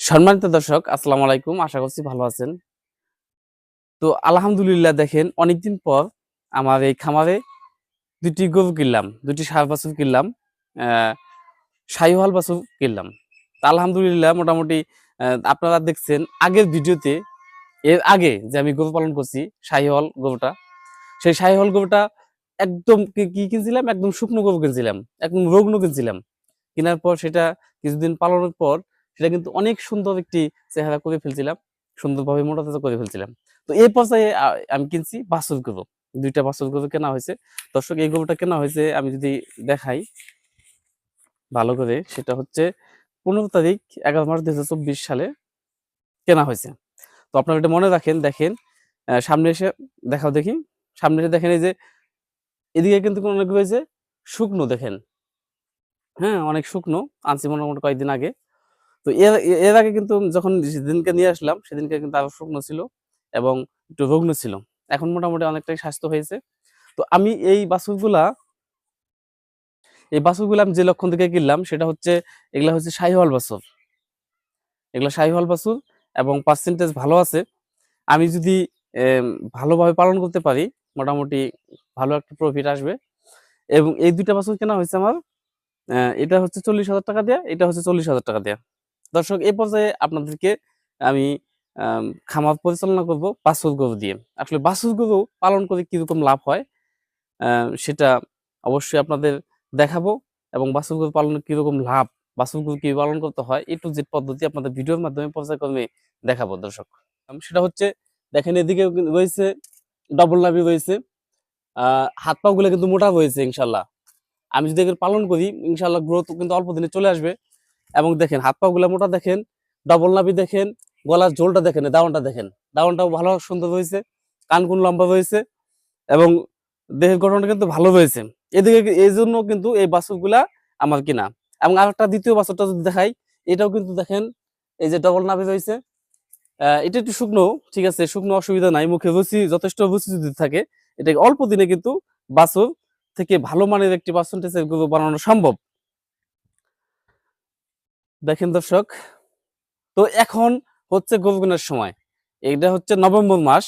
সম্মানিত দর্শক, আসসালামু আলাইকুম। আশা করছি ভালো আছেন। তো আলহামদুলিল্লাহ দেখেন, অনেকদিন পর আমার এই খামারে দুটি গরু কিনলাম দুটি সার বাছুর কিনলাম শাহিওয়াল বাছুর কিনলাম। তা আলহামদুলিল্লাহ মোটামুটি আপনারা দেখছেন, আগের ভিডিওতে, এর আগে যে আমি গরু পালন করছি, শাহিওয়াল গরুটা, সেই শাহিওয়াল গরুটা একদম কি কিনছিলাম? একদম শুকনো গরু কিনছিলাম, একদম রগ্ন কিনছিলাম। কেনার পর সেটা কিছুদিন পালনের পর সেটা কিন্তু অনেক সুন্দর একটি চেহারা করে ফেলছিলাম, সুন্দরভাবে মোটা তাজা করে ফেলছিলাম। তো এই পর্যায়ে আমি কিনছি বাছুর গরু। দুইটা বাছুর গরু কেনা হয়েছে। দর্শক, এই গরুটা কেনা হয়েছে, আমি যদি দেখাই ভালো করে, সেটা হচ্ছে পনেরো তারিখ, এগারো মার্চ দুই হাজার চব্বিশ সালে কেনা হয়েছে। তো আপনারা এটা মনে রাখেন, দেখেন সামনে এসে দেখাও দেখি। সামনে এসে দেখেন এই যে, এদিকে কিন্তু অনেক হয়েছে শুকনো দেখেন। হ্যাঁ অনেক শুকনো, আনছি মোটামুটি কয়েকদিন আগে। তো এর এর আগে কিন্তু যখন সেদিনকে নিয়ে আসলাম, সেদিনকে কিন্তু আরও শুকনো ছিল এবং একটু রগ্ন ছিল। এখন মোটামুটি অনেকটাই স্বাস্থ্য হয়েছে। তো আমি এই বাছুরগুলা এই বাছুরগুলা আমি যে লক্ষণ থেকে কিনলাম, সেটা হচ্ছে, এগুলা হচ্ছে শাহিওয়াল বাছুর এগুলা শাহিওয়াল বাছুর এবং পার্সেন্টেজ ভালো আছে। আমি যদি ভালোভাবে পালন করতে পারি, মোটামুটি ভালো একটা প্রফিট আসবে। এবং এই দুইটা বাছুর কেনা হয়েছে আমার এটা হচ্ছে চল্লিশ হাজার টাকা দেয়া, এটা হচ্ছে চল্লিশ হাজার টাকা দেয়া। দর্শক এই পর্যায়ে আপনাদেরকে আমি খামার পরিচালনা করব বাছুর গরু দিয়ে। আসলে বাছুর গরু পালন করে কীরকম লাভ হয় সেটা অবশ্যই আপনাদের দেখাবো এবং বাছুর গরু পালনে কীরকম লাভ, বাছুর গরু কি পালন করতে হয়, এ টু জেড পদ্ধতি আপনাদের ভিডিওর মাধ্যমে পর্যায়ক্রমে দেখাবো দর্শক। সেটা হচ্ছে, দেখেন এদিকে রয়েছে ডবল নাভি রয়েছে হাত পা গুলো কিন্তু মোটা হয়েছে ইনশাল্লাহ। আমি যদি এগুলো পালন করি, ইনশাল্লাহ গ্রোথ কিন্তু অল্প দিনে চলে আসবে। এবং দেখেন, হাত পা গুলা মোটা দেখেন ডবল নাভি দেখেন, গলার জোলটা দেখেন দাওয়ানটা দেখেন। দাওয়ানটাও ভালো, সুন্দর হয়েছে কানকুন লম্বা হয়েছে এবং দেহের গঠনটা কিন্তু ভালো হয়েছে। এদিকে এই জন্য কিন্তু এই বাছুরগুলা আমার কিনা। এবং আরেকটা দ্বিতীয় বাছুরটা যদি দেখাই, এটাও কিন্তু দেখেন, এই যে ডবল নাভি রয়েছে এটা একটু শুকনো, ঠিক আছে, শুকনো অসুবিধা নাই, মুখে রুচি, যথেষ্ট রুচি যদি থাকে এটা অল্প দিনে কিন্তু বাছুর থেকে ভালো মানের একটি পার্সেন্টেজের গরু বানানো সম্ভব। দেখেন দর্শক, তো এখন হচ্ছে গরু কেনার সময়। এটা হচ্ছে নভেম্বর মাস।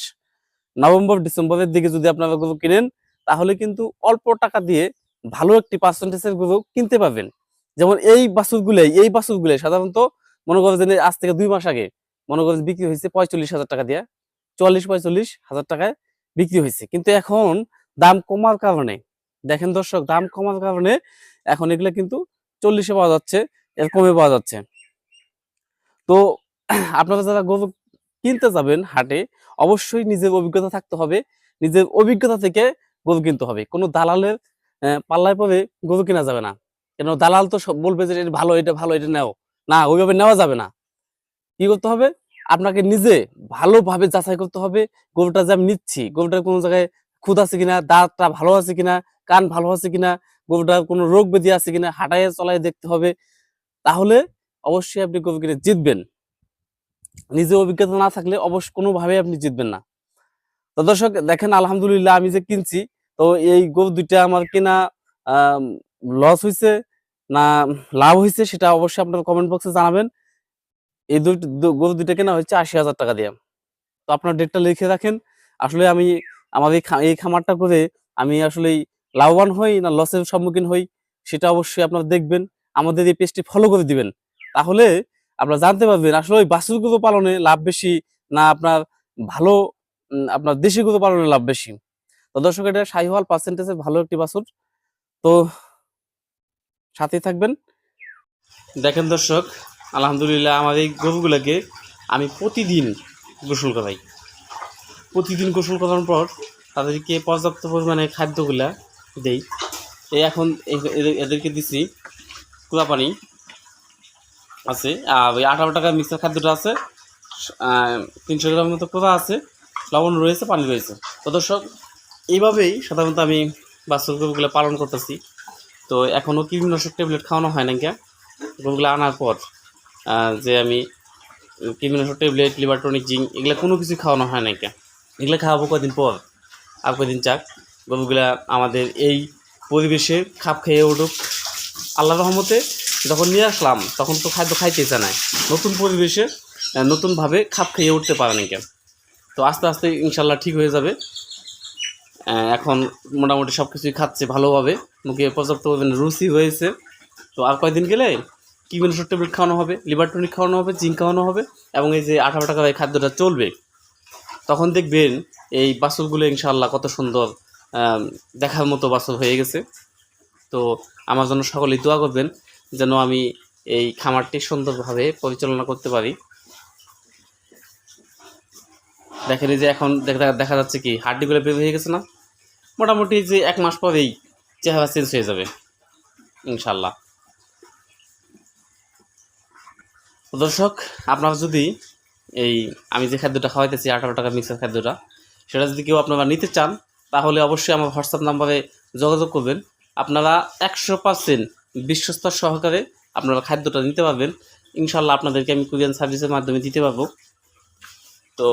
নভেম্বর, ডিসেম্বরের দিকে যদি আপনারা গরু কিনেন, তাহলে কিন্তু অল্প টাকা দিয়ে ভালো একটি পার্সেন্টেজের গরু কিনতে পারবেন। যেমন এই বাছুরগুলাই এই বাছুরগুলাই সাধারণত মনে করেন আজ থেকে দুই মাস আগে মনে করেন বিক্রি হয়েছে পঁয়তাল্লিশ হাজার টাকা দিয়ে। চল্লিশ পঁয়তাল্লিশ হাজার টাকায় বিক্রি হয়েছে। কিন্তু এখন দাম কমার কারণে, দেখেন দর্শক, দাম কমার কারণে এখন এগুলো কিন্তু চল্লিশে পাওয়া যাচ্ছে। এর কমে পাওয়া যাচ্ছে। তো আপনারা যারা গরু কিনতে যাবেন হাটে, অবশ্যই নিজের অভিজ্ঞতা থাকতে হবে। নিজের অভিজ্ঞতা থেকে গরু কিনতে হবে। কোনো দালালের পাল্লায় পরে গরু কেনা যাবে না। কেন দালাল তো সব বলবে যে, এটা ভালো এটা ভালো, এটা নেও। না, ওইভাবে নেওয়া যাবে না। কি করতে হবে? আপনাকে নিজে ভালোভাবে যাচাই করতে হবে, গরুটা যে আমি নিচ্ছি, গরুটার কোনো জায়গায় খুদ আছে কিনা, দাঁতটা ভালো আছে কিনা, কান ভালো আছে কিনা, গরুটার কোনো রোগ ব্যাধি আছে কিনা, হাঁটায় চলায় দেখতে হবে। তাহলে অবশ্যই আপনি কিনে জিতবেন। নিজে অভিজ্ঞতা না থাকলে অবশ্য কোনোভাবে আপনি জিতবেন না। তো দর্শক, দেখেন আলহামদুলিল্লাহ আমি যে কিনছি, তো এই গরু দুইটা আমার কিনা লস হয়েছে না লাভ হয়েছে সেটা অবশ্যই আপনার কমেন্ট বক্সে জানাবেন। এই দুই, দু- গরু দুইটা কেনা হচ্ছে আশি হাজার টাকা দিয়ে। তো আপনার ডেটটা লিখে রাখেন। আসলে আমি আমার এই এই খামারটা করে আমি আসলে লাভবান হই না লসের সম্মুখীন হই, সেটা অবশ্যই আপনারা দেখবেন। আমাদের এই পেজটি ফলো করে দিবেন। তাহলে আপনারা জানতে পারবেন, আসলে ওই বাছুর গরু পালনে লাভ বেশি না আপনার ভালো আপনার দেশি গরু পালনে লাভ বেশি? তো দর্শক, এটা শাহিওয়াল পার্সেন্টেজের ভালো একটি বাছুর। তো সাথেই থাকবেন। দেখেন দর্শক, আলহামদুলিল্লাহ আমার এই গরুগুলোকে আমি প্রতিদিন গোসল করাই। প্রতিদিন গোসল করানোর পর তাদেরকে পর্যাপ্ত পরিমাণে খাদ্যগুলা দেই। এই এখন এদেরকে দিছি পানি আছে, আর ওই আঠারো টাকার মিক্সার খাদ্যটা আছে তিনশো গ্রাম মতো কোথা আছে, লবণ রয়েছে, পানি রয়েছে। তো দর্শক, এইভাবেই সাধারণত আমি বাস্তব গরুগুলো পালন করতেছি। তো এখনও কীটনাশক ট্যাবলেট খাওয়ানো হয় না কে গরুগুলো আনার পর যে আমি কীটনাশক ট্যাবলেট লিভার টনিক জিঙ্ক, এগুলো কোনো কিছু খাওয়ানো হয় না কে এগুলো খাওয়াবো কদিন পর? আর কদিন চাক গরুগুলা আমাদের এই পরিবেশে খাপ খেয়ে উঠুক। আল্লাহ রহমতে যখন নিয়ে আসলাম, তখন তো খাদ্য খাইতে চায় না নতুন পরিবেশে নতুনভাবে খাপ খাইয়ে উঠতে পারে না কেন তো আস্তে আস্তে ইনশাল্লাহ ঠিক হয়ে যাবে। এখন মোটামুটি সব কিছুই খাচ্ছে ভালোভাবে। মুখে পর্যাপ্ত পরিমাণে রুচি হয়েছে। তো আর কয়েকদিন গেলে কিউএনশোর ট্যাবলেট খাওয়ানো হবে, লিভার টনিক খাওয়ানো হবে, জিঙ্ক খাওয়ানো হবে এবং এই যে আঠারো টাকার এই খাদ্যটা চলবে, তখন দেখবেন এই বাছুরগুলো ইনশাল্লাহ কত সুন্দর দেখার মতো বাছুর হয়ে গেছে। তো আমার জন্য সকলেই দোয়া করবেন যেন আমি এই খামারটি সুন্দরভাবে পরিচালনা করতে পারি। দেখেন যে এখন দেখা যাচ্ছে কি, হাড্ডিগুলো বের হয়ে গেছে না? মোটামুটি যে এক মাস পরেই চেহারা চেঞ্জ হয়ে যাবে ইনশাল্লাহ দর্শক, আপনারা যদি এই আমি যে খাদ্যটা খাওয়াইতেছি, আঠারো টাকা মিক্সার খাদ্যটা, সেটা যদি কেউ আপনারা নিতে চান, তাহলে অবশ্যই আমার হোয়াটসঅ্যাপ নাম্বারে যোগাযোগ করবেন। আপনারা একশো পার্সেন্ট বিশ্বস্ত সহকারে আপনারা খাদ্যটা নিতে পারবেন। ইনশাল্লাহ আপনাদেরকে আমি কুরিয়ান সার্ভিসের মাধ্যমে দিতে পারব। তো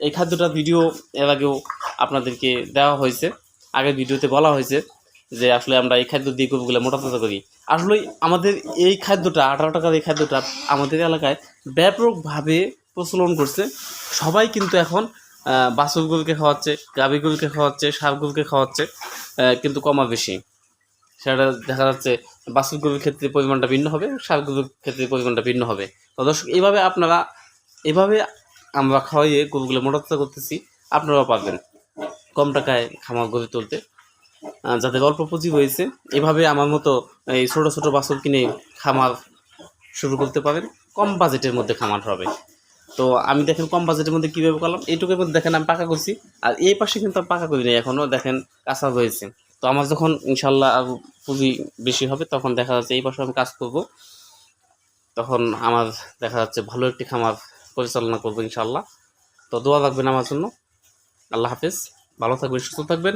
এই খাদ্যটা ভিডিও এর আগেও আপনাদেরকে দেওয়া হয়েছে। আগের ভিডিওতে বলা হয়েছে যে আসলে আমরা এই খাদ্য দিয়ে গরুগুলো মোটা তাজা করি। আসলে আমাদের এই খাদ্যটা, আঠারো টাকার এই খাদ্যটা আমাদের এলাকায় ব্যাপকভাবে প্রচলন করছে। সবাই কিন্তু এখন আহ, বাছুর গরুকে খাওয়াচ্ছে গাভী গরুকে খাওয়াচ্ছে গরুকে খাওয়াচ্ছে কিন্তু কমা বেশি। সেটা দেখা যাচ্ছে বাছুর গরুর ক্ষেত্রে পরিমাণটা ভিন্ন হবে গরুর ক্ষেত্রে পরিমাণটা ভিন্ন হবে। তো দর্শক এইভাবে আপনারা এভাবে আমরা খাওয়াইয়ে গরুগুলো মোটাতাজা করতেছি আপনারাও পারবেন কম টাকায় খামার গড়ে তুলতে। যাদের অল্প পুঁজি হয়েছে এভাবে আমার মতো এই ছোটো ছোটো বাছুর কিনে খামার শুরু করতে পারেন। কম বাজেটের মধ্যে খামার হবে। তো আমি দেখেন কম বাজেটের মধ্যে কীভাবে করলাম? এইটুকুর মধ্যে দেখেন আমি পাকা করছি। আর এই পাশে কিন্তু আমি পাকা করি নাই এখনও দেখেন কাঁচা হয়েছে। তো আমার যখন ইনশাল্লাহ আর পুঁজি বেশি হবে, তখন দেখা যাচ্ছে এই পাশে আমি কাজ করব। তখন আমার দেখা যাচ্ছে ভালো একটি খামার পরিচালনা করব ইনশাল্লাহ তো দোয়া রাখবেন আমার জন্য। আল্লাহ হাফিজ। ভালো থাকবেন, সুস্থ থাকবেন।